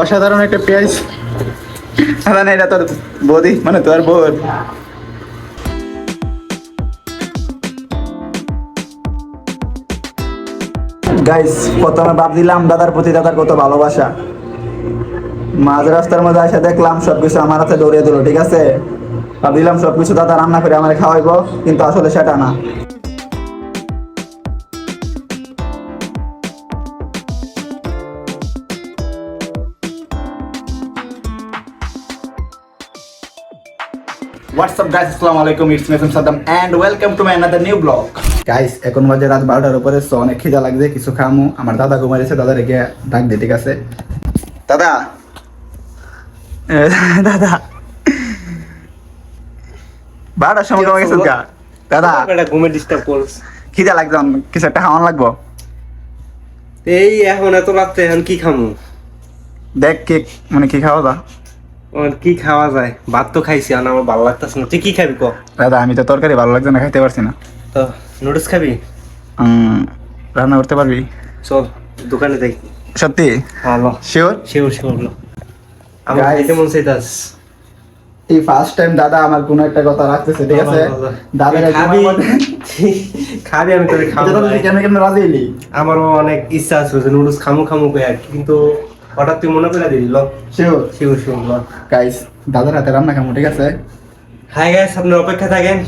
অসাধারণ একটা পেঁয়াজ। না, এটা তোর বৌদি মানে তোর বোন গাইস প্রথমে ভাবছিলাম দাদার প্রতি দাদার কত ভালোবাসা। মাঝ রাস্তার মধ্যে এসে দেখলাম, সবকিছু আমার হাতে দৌড়িয়ে দিল, ঠিক আছে? ভাবছিলাম সবকিছু দাদা রান্না করে আমার খাওয়াইবো, কিন্তু আসলে সেটা না। হোয়াটসঅ্যাপ গাইস আসসালামু আলাইকুম it's মেসেম Saddam and welcome to my another new blog guys এখন বাজে রাত বারোটার উপরে সো অনেক খিদা লাগছে কিছু খামু। আমার দাদা ঘুমাইছে দাদা রেখে ডাক দে ঠিক আছে? দাদা! দাদা। বারোটার সময় ঘুমা গেছেন কা দাদা ঘুমে ডিস্টার্ব করছ খিদা লাগছে কিছু একটা খাওয়ান লাগবো? এই এখন এত রাত্রে এখন কি খামু? দেখ কেক মানে কি খাওয়া দা কি খাওয়া যায়? ভাত তো খাইছি আর আমার ভালো লাগতেছে না। তুই কি খাবি ক? দাদা আমি তো তরকারি ভালো লাগছে না খাইতে পারছি না। তো নুডলস খাবি? রান্না করতে পারবি? চল দোকানে যাই। সত্যি? ভালো শিওর শিওর শিওর আমার খাইতে মন চাইতাস এই ফার্স্ট টাইম দাদা আমার কোনো একটা কথা রাখতেছে ঠিক আছে? দাদা খাবি? খাবি আমি তোকে খাব কেমন কেমন রাজি আমারও অনেক ইচ্ছা আছে নুডলস খামু খামু করে আর কিন্তু হঠাৎ তুই মনে করে দিলি শিওর শিওর শিওর ল গাইস দাদার হাতে রান্না কেমন ঠিক আছে? হাই গাইস আপনার অপেক্ষা থাকেন।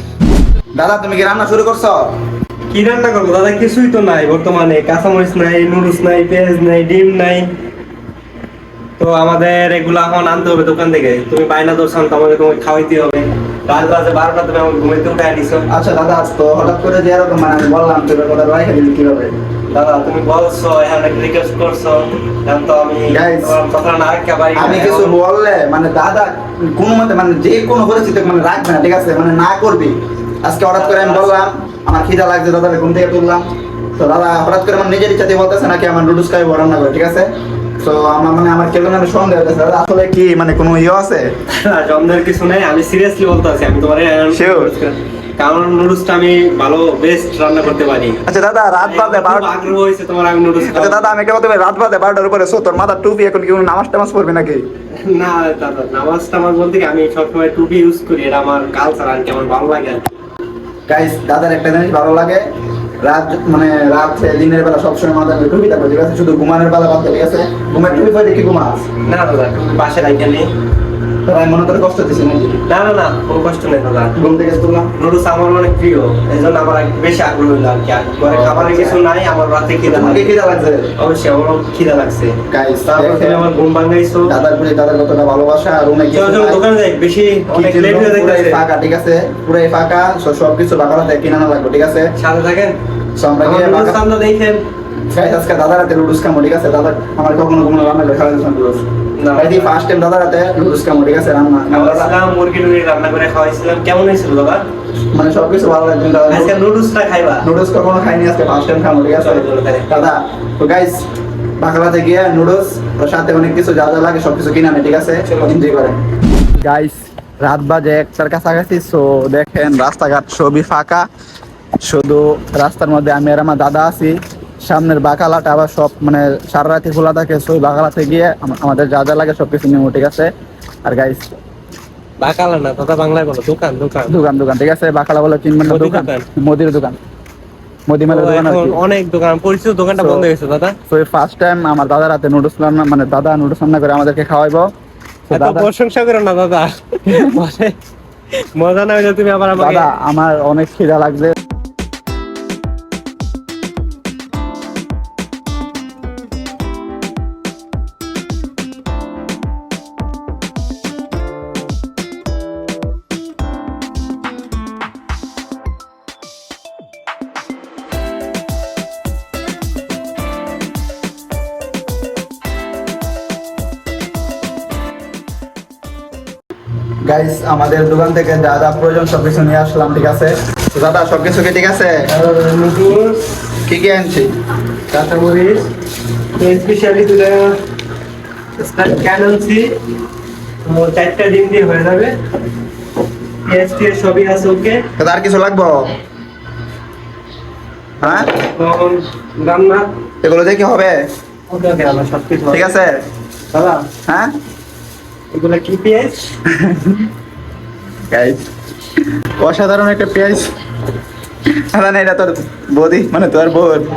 দাদা তুমি কি রান্না শুরু করছ? কি রান্না করব? দাদা কিছুই তো নাই। বর্তমানে কাঁচামরিচ নাই নুডলস নাই পেঁয়াজ নাই ডিম নাই। তো আমাদের এগুলো এখন আনতে হবে দোকান থেকে। তুমি বায়না দর্শন তো আমাকে তোমাকে খাওয়াইতে হবে। রাত বাজে বারোটা তুমি আমাকে ঘুমাইতে উঠে আনিস আচ্ছা দাদা তো হঠাৎ করে যে এরকম মানে আমি বললাম তুমি কথা রাখা দিলি কীভাবে? দাদা তুমি বলছো এখন রিকোয়েস্ট করছ। এখন তো আমি কথা না রাখতে পারি আমি কিছু বললে মানে দাদা কোনো মতে মানে যে কোনো পরিস্থিতি মানে রাখবে না ঠিক আছে? মানে না করবি। আজকে হঠাৎ করে আমি বললাম আমার খিদা লাগছে দাদা ঘুম থেকে তুললাম। তো দাদা হঠাৎ করে আমার নিজের ইচ্ছাতে বলতেছে নাকি আমার নুডলস খাই রান্না করে ঠিক আছে? তো আমার মানে আমার কেমন যেন সন্দেহ দাদা আসলে কি মানে কোনো ইয়ে আছে? জমদের কিছু নেই আমি সিরিয়াসলি বলতে আমি তোমার Sure. কারণ নুডলসটা আমি ভালো বেস্ট রান্না করতে পারি। আচ্ছা দাদা রাত খুব বারোটা আগ্রহ হয়েছে তোমার আমি নুডলস আচ্ছা দাদা আমি একটা কথা রাত বাজে বারোটার উপরে সো তোর মাথার টুপি এখন কি নামাজ টামাজ পড়বি নাকি? না দাদা নামাজ টামাজ বলতে কি আমি সবসময় টুপি ইউজ করি এটা আমার কালচার আর কি আমার ভালো লাগে। গাইস দাদার একটা জিনিস ভালো লাগে রাত মানে রাত, দিনের বেলা সবসময় করে টুপি থাকবে শুধু ঘুমানোর বেলা বাদ ঠিক আছে? ঘুমের টুপি পরে কি ঘুমাস? না দাদা পাশে নেই তো মনে করে কষ্ট দিচ্ছি নাকি? না না না কোনো কষ্ট নেই দাদা। ঘুম থেকে তুললাম নুডলস আমার অনেক প্রিয় এই জন্য আমার বেশি আগ্রহ হইল আর কি। ঘরে খাবারের কিছু নাই আমার রাতে খিদা লাগে খিদা লাগছে? অবশ্যই আমারও খিদা লাগছে। গাইস তারপর আমার ঘুম ভাঙাইছো। দাদার প্রতি দাদার কতটা ভালোবাসা আর রুমে চলো চলো দোকানে যাই বেশি অনেক লেট হয়ে যাচ্ছে ফাঁকা ঠিক আছে? পুরো ফাঁকা সব সবকিছু কিনে আনা লাগবে ঠিক আছে? সাথে থাকেন। আমরা দেখেন। গাইস আজকে দাদার হাতে লুডুস খামো ঠিক আছে? দাদা আমার কখনো কখনো রান্না করে খাওয়া দিচ্ছেন লুডুস। ফার্স্ট টাইম দাদার হাতে লুডুস খামো ঠিক আছে? রান্না। মুরগি টুরগি রান্না করে খাওয়াইছিলাম। কেমন হয়েছিল দাদা? মানে সবকিছু ভালো দাদা আজকে নুডলসটা খাইবা? নুডলস কখনো খাইনি আজকে ফার্স্ট টাইম ঠিক আছে। দাদা তো গাইস বাংলাতে গিয়ে নুডলস ওর সাথে অনেক কিছু যা যা লাগে সবকিছু কিনে আনে ঠিক আছে? এনজয় করেন গাইস রাত বাজে একটার কাছাকাছি সো দেখেন রাস্তাঘাট সবই ফাঁকা। শুধু রাস্তার মধ্যে আমি আর আমার দাদা আছি। সামনের বাকালাটা আবার সব মানে সারা রাতি খোলা থাকে সো ওই বাকালাতে গিয়ে আমাদের যা যা লাগে সবকিছু নেব ঠিক আছে? আর গাইস বাকালা না দাদা বাংলায় বলো দোকান দোকান। দোকান দোকান ঠিক আছে? বাকালা বলে চিনবেন না দোকান। মোদির দোকান। মোদি মেলার তো দোকান অনেক দোকান পরিচিত দোকানটা বন্ধ হয়ে গেছে দাদা। এই ফার্স্ট টাইম আমার দাদার হাতে নুডলস রান্না মানে দাদা নুডলস রান্না করে আমাদেরকে খাওয়াইবো। এত দাদা প্রশংসা করো না দাদা। মজা না তুমি আবার দাদা আমার অনেক খিদা লাগছে। গাইস আমাদের দোকান থেকে যা যা প্রয়োজন সবকিছু নিয়ে আসলাম ঠিক আছে? দাদা সবকিছু কি ঠিক আছে? কি কি আনছি? কাঁচামরিচ স্পেশালি দুটা ক্যান আনছি। চারটা ডিম দিয়ে হয়ে যাবে। পেঁয়াজ টিয়াজ সবই আছে ওকে? আর কিছু লাগবো? হ্যাঁ? রান্না। এগুলো দিয়ে কি হবে? সব কিছু ঠিক আছে? দাদা হ্যাঁ? এগুলা কি পেঁয়াজ? গাইস অসাধারণ একটা পেঁয়াজ। না এটা তোর বৌদি মানে তোর বলছো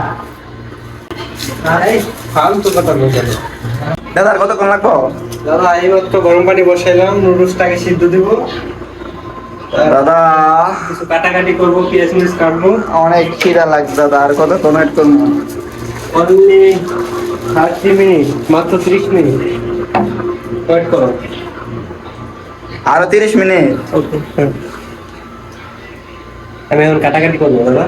দাদা কতক্ষণ লাগবো? দাদা এইমাত্র গরম পানি বসাইলাম নুডলসটাকে সিদ্ধ দিব। দাদা। কিছু কাটাকাটি করব পেঁয়াজ মরিচ কাটবো। অনেক খিদা লাগছে দাদা আর কত ওয়েট করব অনলি থার্টি মিনিট মাত্র ত্রিশ মিনিট আরও তিরিশ মিনিট। আমি এখন কাটাকাটি করব দাদা।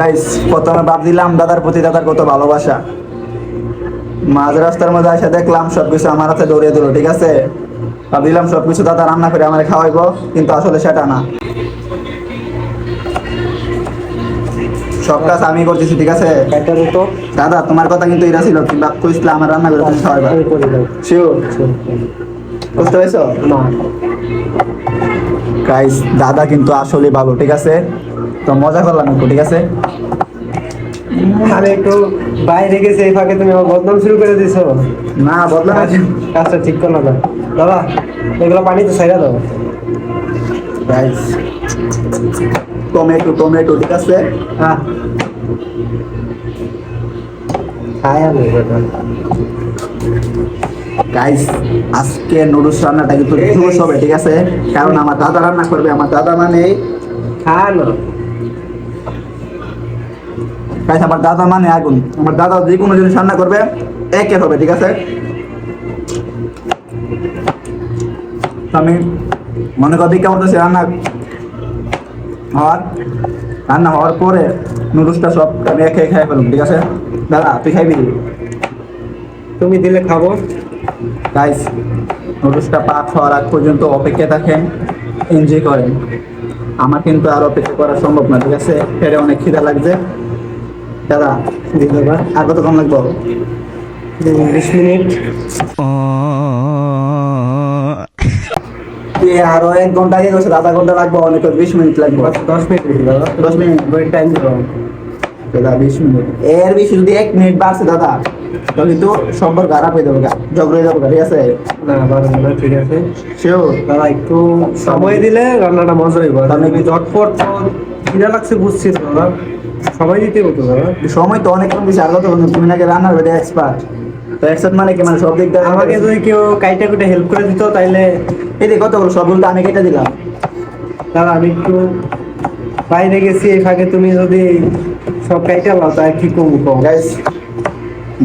গাইস প্রথমে ভাব দিলাম দাদার প্রতি দাদার কত ভালোবাসা। মাঝ রাস্তার মধ্যে এসে দেখলাম সবকিছু আমার হাতে দৌড়িয়ে দিল ঠিক আছে? ভাবছিলাম সবকিছু দাদা রান্না করে আমার খাওয়াইবো কিন্তু আসলে সেটা না। সব কাজ আমি করতেছি ঠিক আছে? দাদা তোমার কথা কিন্তু এটা ছিল কিংবা আমার রান্না করে তুমি খাওয়াইবা। শিওর বুঝতে পেরেছ? না। গাইস দাদা কিন্তু আসলে ভালো ঠিক আছে? তো মজা করলাম একটু ঠিক আছে? একটু বাইরে গেছে এই ফাঁকে তুমি আমার বদনাম শুরু করে দিছো। না বদলা কাজটা ঠিক করো না। দাদা এগুলো পানিতে ছাইরা দাও। টমেটো টমেটো ঠিক আছে? হ্যাঁ। আমি গাইস আজকে নুডলস রান্নাটা কিন্তু জোশ হবে ঠিক আছে? কারণ আমার দাদা রান্না করবে আমার দাদা মানে খা না গাইস আমার দাদা মানে আগুন। আমার দাদা যে কোনো জিনিস রান্না করবে একে হবে ঠিক আছে? আমি মনে করি কেমন করতেছি রান্না হওয়ার রান্না হওয়ার পরে নুডলসটা সব আমি একে খাই ফেলুন ঠিক আছে? দাদা তুই খাইবি? তুমি দিলে খাব। গাইস নুডলসটা পাক হওয়ার আগ পর্যন্ত অপেক্ষা থাকেন এনজয় করেন। আমার কিন্তু আর অপেক্ষা করা সম্ভব না ঠিক আছে? ফেরে অনেক খিদা লাগছে। দাদা বা আর কত কম লাগবো বিশ মিনিট। আরও এক ঘণ্টা আগে গেছে আধা ঘণ্টা লাগবে অনেক বিশ মিনিট লাগবে। দশ মিনিট দাদা। দশ মিনিট? টাইম দিলাম দাদা বিশ মিনিট। এর বেশি যদি এক মিনিট বাড়ছে দাদা তাহলে তো সম্পর্ক খারাপ হয়ে যাবে ঝগড়া হয়ে যাবে ঠিক আছে? না বারো ঠিক আছে। শিওর দাদা একটু সময় দিলে রান্নাটা মজা হইব। তাহলে আমি ঝটপট খিদা লাগছে বুঝছি দাদা। সময় দিতে হতো দাদা? সময় তো অনেক কম দিছে আর কত তুমি নাকি রান্নার বেটে এক্সপার্ট তো এক্সপার্ট মানে কি? মানে সব দিক দিয়ে আমাকে যদি কেউ কাইটা কুটে হেল্প করে দিত তাইলে এই যে কতগুলো সব উল্টা আমি কেটে দিলাম? দাদা আমি একটু বাইরে গেছি এই ফাঁকে তুমি যদি সব কাইটা লাও তাই কি করব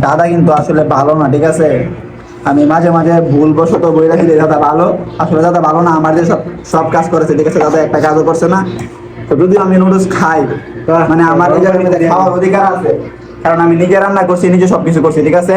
দাদা কিন্তু আসলে ভালো না ঠিক আছে? আমি মাঝে মাঝে ভুল বশত বই রাখি দাদা ভালো। আসলে দাদা ভালো না আমার যে সব সব কাজ করেছে ঠিক আছে? দাদা একটা কাজও করছে না। তো যদি আমি নুডলস খাই মানে আমার নিজের খাওয়ার অধিকার আছে কারণ আমি নিজে রান্না করছি নিজে সবকিছু করছি ঠিক আছে?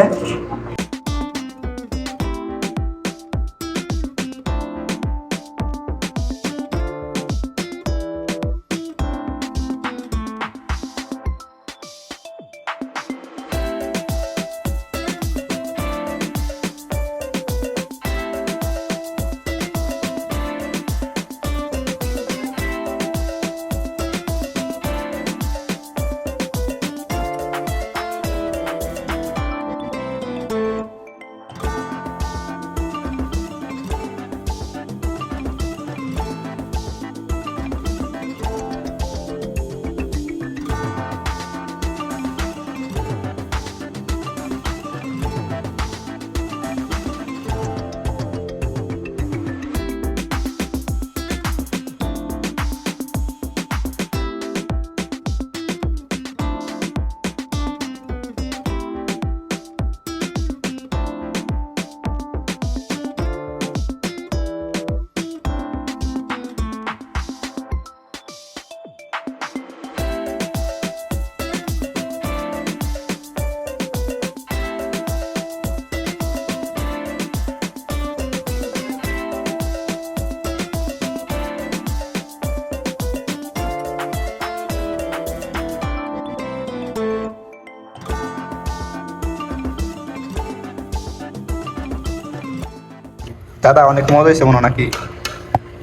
দাদা অনেক মজা হয়েছে মনে নাকি?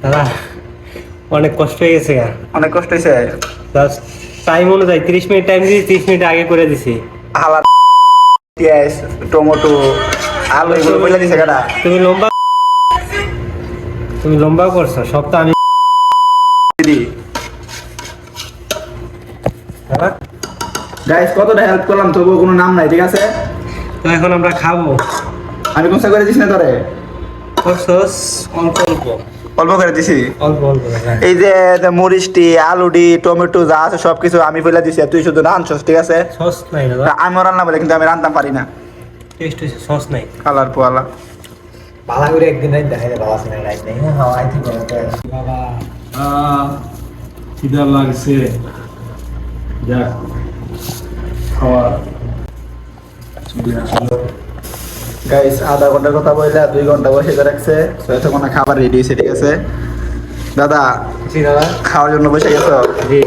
দাদা অনেক কষ্ট হয়ে গেছে অনেক কষ্ট হয়েছে? টাইম অনুযায়ী তিরিশ মিনিট টাইম দিয়েছি তিরিশ মিনিট আগে করে দিছি। হালা পেঁয়াজ টমেটো আলু এগুলো বলে দিছে গাড়া তুমি লম্বা তুমি লম্বা করছ সব তো আমি দিদি। গাইস কতটা হেল্প করলাম তবুও কোনো নাম নাই ঠিক আছে? তো এখন আমরা খাব। আমি কোন করে দিস না তোরে। অল্প অল্প। অল্প করে দিছি? অল্প অল্প হ্যাঁ। এই যে মরিচটি আলুটি টমেটো যা আছে সব কিছু আমি ফেলে দিছি তুই শুধু রাঁধছস ঠিক আছে? সস নাই আমি রান্না বলে কিন্তু আমি রান্তাম পারি না। টেস্ট সস নাই। কালার পোয়ালা। বালা করে একদিন রাইতে দেখাইলে বাবা সিনে রাইত নেই। হ্যাঁ আইতে করে বাবা খিদা লাগছে। যা খাওয়া গাইস আধা ঘণ্টার কথা বললে দুই ঘণ্টা বসে রাখছে। তো এতক্ষণ খাবার রেডি হয়েছে ঠিক আছে? দাদা জি দাদা। খাওয়ার জন্য বসে গেছো? জি।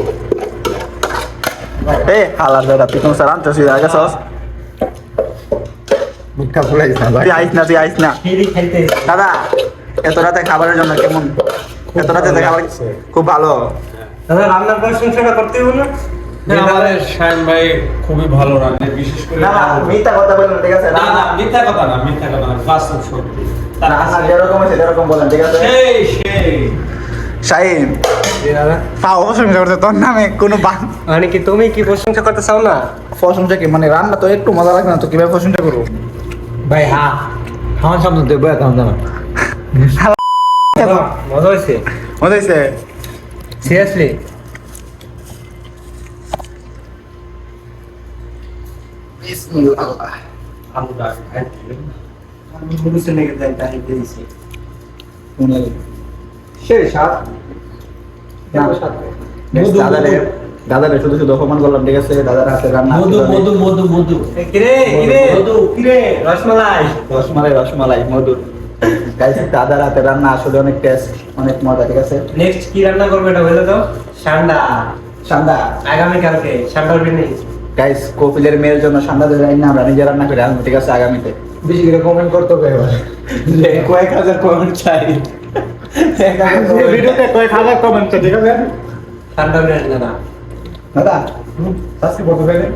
এ হালার দাদা তুই কোন আগে সস মুখটা ফুলাই তুই আইস না তুই আইস না। দাদা এত রাতে খাবারের জন্য কেমন? এত রাতে খাবার খুব ভালো। দাদা রান্নার প্রশংসাটা করতে হবে না? আমাদের শায়ন ভাই খুবই ভালো রান্নে বিশেষ করে না না মিথ্যা কথা বলবেন ঠিক আছে? না না মিথ্যা কথা না মিথ্যা কথা না বাস্তব সত্যি। তার রান্না যেরকম আছে সেরকম বলেন ঠিক আছে? সেই সেই। শাহিন জি প্রশংসা করতে তোর নামে কোনো মানে কি তুমি কি প্রশংসা করতে চাও না? প্রশংসা কি? মানে রান্না তো একটু মজা লাগবে না তো কীভাবে প্রশংসা করব? ভাই হ্যাঁ খাওয়ান সামনে দেবো এখন জানো মজা হয়েছে? মজা হয়েছে? সিরিয়াসলি আলুটা সেই সাত মধু, দাদারে শুধু শুধু অপমান করলাম ঠিক আছে দাদার হাতে রান্না মধু মধু মধু মধু কিরে কিরে মধু। কিরে রসমালাই রসমালাই রসমালাই মধুর গাইস দাদার হাতে রান্না আসলে অনেক টেস্ট অনেক মজা ঠিক আছে নেক্সট কি রান্না করবে এটা বলে দাও? সান্ডা। সান্দা আগামী কালকে সান্ডার বিনি গাইস কপিলের মেয়ের জন্য সান্দা দেবে না আমরা নিজে রান্না করে আনব ঠিক আছে আগামীতে। বেশি করে কমেন্ট করতে হবে এবার। কয়েক হাজার কমেন্ট চাই। ভিডিওতে কয়েক হাজার কমেন্ট ঠিক আছে? সান্ডার বিনি দাদা দাদা সাবস্ক্রাইব করতে পারবে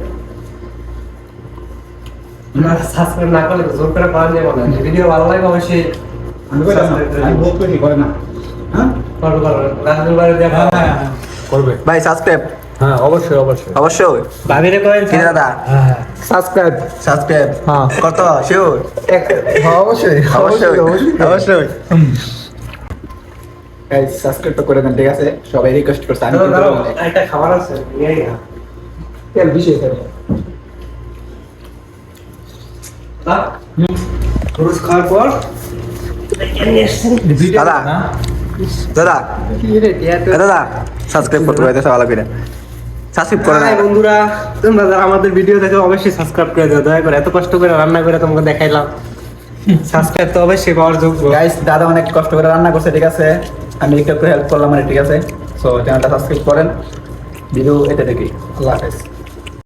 না সাবস্ক্রাইব না করলে জোর করে পাওয়া যাবে না। ভিডিও ভালো লাগে অবশ্যই আমি কইতাম না, আমি বহুত করি করে না। হ্যাঁ? করো করো রাজুর বাড়ি দেখা করবে। ভাই সাবস্ক্রাইব হ্যাঁ অবশ্যই অবশ্যই। অবশ্যই ভাবিরে করেন কি দাদা। হ্যাঁ সাবস্ক্রাইব সাবস্ক্রাইব হ্যাঁ। কত? শিওর হ্যাঁ অবশ্যই অবশ্যই অবশ্যই গাইস সাবস্ক্রাইব তো করে দেন ঠিক আছে? সবাই রিকোয়েস্ট করছে আমি কিন্তু। একটা খাবার আছে তেল বেশি খাবে রোজ খাওয়ার পর দাদা। দাদা। দাদা সাবস্ক্রাইব করতে পারতেছে ভালো করে। সাবস্ক্রাইব করে না। বন্ধুরা তোমরা যারা আমাদের ভিডিও দেখো অবশ্যই সাবস্ক্রাইব করে দিও। দয়া করে এত কষ্ট করে রান্না করে তোমাকে দেখাইলাম। সাবস্ক্রাইব তো অবশ্যই পাওয়ার যোগ্য। গাইস দাদা অনেক কষ্ট করে রান্না করছে ঠিক আছে? আমি একটু হেল্প করলাম মানে ঠিক আছে? সো চ্যানেলটা সাবস্ক্রাইব করেন। ভিডিও এটা দেখি। আল্লাহ হাফেজ।